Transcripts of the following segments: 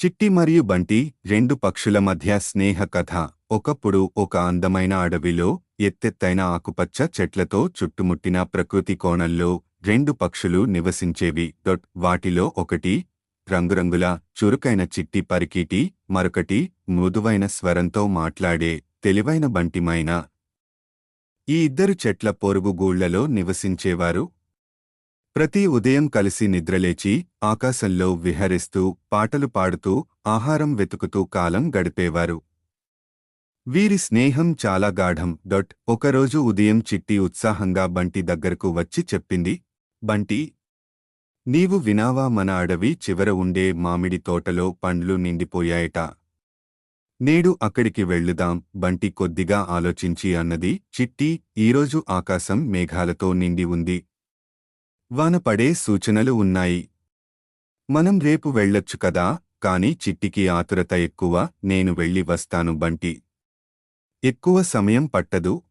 చిట్టి మరియు బంటి రెండు పక్షుల మధ్య స్నేహ కథ. ఒకప్పుడు ఒక అందమైన అడవిలో ఎత్తెత్తైన ఆకుపచ్చ చెట్లతో చుట్టుముట్టిన ప్రకృతి కోణంలో రెండు పక్షులు నివసించేవి. డొట్ వాటిలో ఒకటి రంగురంగుల చురుకైన చిట్టి పరికీటి మరొకటి మృదువైన స్వరంతో మాట్లాడే తెలివైన బంటిమైన. ఈ ఇద్దరు చెట్ల పొరుగుగూళ్ళలో నివసించేవారు ప్రతి ఉదయం కలిసి నిద్రలేచి ఆకాశంలో విహరిస్తూ పాటలు పాడుతూ ఆహారం వెతుకుతూ కాలం గడిపేవారు. వీరి స్నేహం చాలా గాఢం. డొట్ ఒకరోజు ఉదయం చిట్టి ఉత్సాహంగా బంటి దగ్గరకు వచ్చి చెప్పింది బంటి నీవు వినావా మన అడవి చివర ఉండే మామిడి తోటలో పండ్లు నిండిపోయాయట. నేడు అక్కడికి వెళ్ళుదాం. బంటి కొద్దిగా ఆలోచించి అన్నది చిట్టి ఈరోజు ఆకాశం మేఘాలతో నిండి ఉంది. వానపడే సూచనలు ఉన్నాయి. మనం రేపు వెళ్ళొచ్చు కదా కాని చిట్టికి ఆతురత ఎక్కువ నేను వెళ్ళి వస్తాను బంటి. ఎక్కువ సమయం పట్టదు.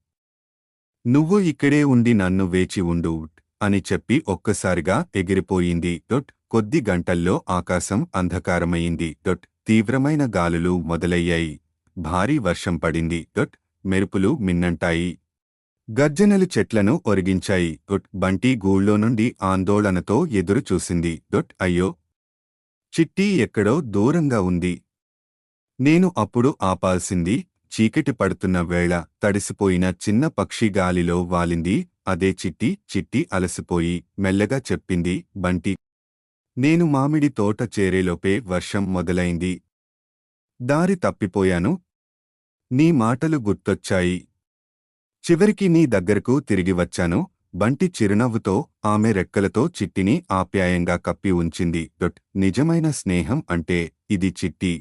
నువ్వు ఇక్కడే ఉండి నన్ను వేచి ఉండు అని చెప్పి ఒక్కసారిగా ఎగిరిపోయింది డొట్. కొద్ది గంటల్లో ఆకాశం అంధకారమయింది డొట్. తీవ్రమైన గాలులు మొదలయ్యాయి. భారీ వర్షం పడింది డొట్. మెరుపులు మిన్నంటాయి. గర్జనలు చెట్లను ఒరిగించాయి. డొట్ బంటి గూళ్ళో నుండి ఆందోళనతో ఎదురుచూసింది డొట్ అయ్యో! చిట్టి ఎక్కడో దూరంగా ఉంది. నేను అప్పుడు ఆపాల్సింది. చీకటి పడుతున్న వేళ తడిసిపోయిన చిన్న పక్షి గాలిలో వాలింది. అదే చిట్టి చిట్టి అలసిపోయి మెల్లగా చెప్పింది బంటి. నేను మామిడి తోట చేరేలోపే వర్షం మొదలైంది. దారి తప్పిపోయాను. నీ మాటలు గుర్తొచ్చాయి. చివరికి నీ దగ్గరకు తిరిగి వచ్చాను. బంటి చిరునవ్వుతో ఆమె రెక్కలతో చిట్టిని ఆప్యాయంగా కప్పి ఉంచింది. డొట్ నిజమైన స్నేహం అంటే ఇది చిట్టి.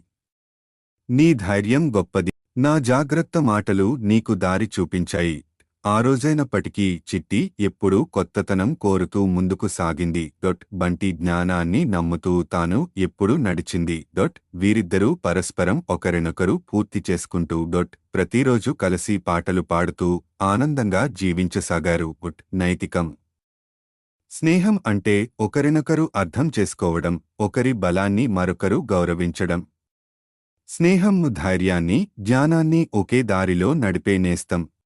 నీ ధైర్యం గొప్పది. నా జాగ్రత్త మాటలు నీకు దారి చూపించాయి. ఆ రోజైనప్పటికీ చిట్టి ఎప్పుడూ కొత్తతనం కోరుతూ ముందుకు సాగింది. డొట్ బంటి జ్ఞానాన్ని నమ్ముతూ తాను ఎప్పుడూ నడిచింది. డొట్ వీరిద్దరూ పరస్పరం ఒకరినొకరు పూర్తి చేసుకుంటూ డొట్ ప్రతిరోజు కలిసి పాటలు పాడుతూ ఆనందంగా జీవించసాగారు. డొట్ నైతికం. స్నేహం అంటే ఒకరినొకరు అర్థం చేసుకోవడం ఒకరి బలాన్ని మరొకరు గౌరవించడం. స్నేహం ధైర్యాన్ని జ్ఞానాన్ని ఒకే దారిలో నడిపే నేస్తం.